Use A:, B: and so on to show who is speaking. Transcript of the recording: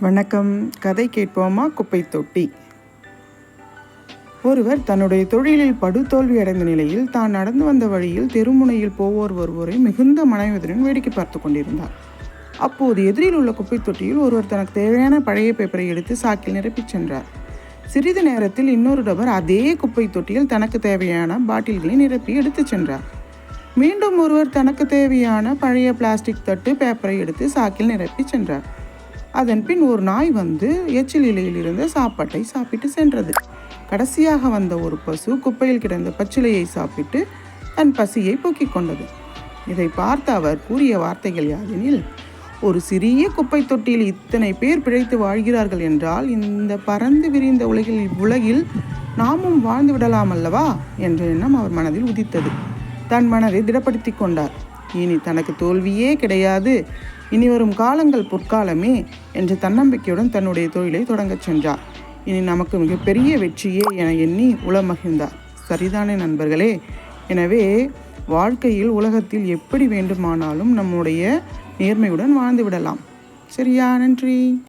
A: வணக்கம். கதை கேட்போமா? குப்பை தொட்டி. ஒருவர் தன்னுடைய தொழிலில் படுதோல்வி அடைந்த நிலையில் தான் நடந்து வந்த வழியில் தெருமுனையில் போவோர் ஒருவரை மிகுந்த மனைவியுடன் வேடிக்கை பார்த்து கொண்டிருந்தார். அப்போது எதிரில் உள்ள குப்பை தொட்டியில் ஒருவர் தனக்கு தேவையான பழைய பேப்பரை எடுத்து சாக்கில் நிரப்பிச் சென்றார். சிறிது நேரத்தில் இன்னொரு நபர் அதே குப்பை தொட்டியில் தனக்கு தேவையான பாட்டில்களை நிரப்பி எடுத்துச் சென்றார். மீண்டும் ஒருவர் தனக்கு தேவையான பழைய பிளாஸ்டிக் தட்டு பேப்பரை எடுத்து சாக்கில் நிரப்பி சென்றார். அதன் பின் ஒரு நாய் வந்து எச்சில் இலையில் இருந்த சாப்பாட்டை சாப்பிட்டு சென்றது. கடைசியாக வந்த ஒரு பசு குப்பையில் கிடந்த பச்சிலையை சாப்பிட்டு தன் பசியை போக்கிக் கொண்டது. இதை பார்த்த அவர் கூறிய வார்த்தைகள் யாதெனில் ஒரு சிறிய குப்பை தொட்டியில் இத்தனை பேர் பிழைத்து வாழ்கிறார்கள் என்றால் இந்த பறந்து விரிந்த உலகில் இவ்வுலகில் நாமும் வாழ்ந்து விடலாம் அல்லவா? என்ற எண்ணம் அவர் மனதில் உதித்தது. தன் மனதை திடப்படுத்தி கொண்டார். இனி தனக்கு தோல்வியே கிடையாது. இனி வரும் காலங்கள் பொற்காலமே என்ற தன்னம்பிக்கையுடன் தன்னுடைய தொழிலை தொடங்கச் சென்றார். இனி நமக்கு மிகப்பெரிய வெற்றியே என எண்ணி உளமகிழ்ந்தார். சரிதானே நண்பர்களே? எனவே வாழ்க்கையில் உலகத்தில் எப்படி வேண்டுமானாலும் நம்முடைய நேர்மையுடன் வாழ்ந்து விடலாம். சரியா நன்றி.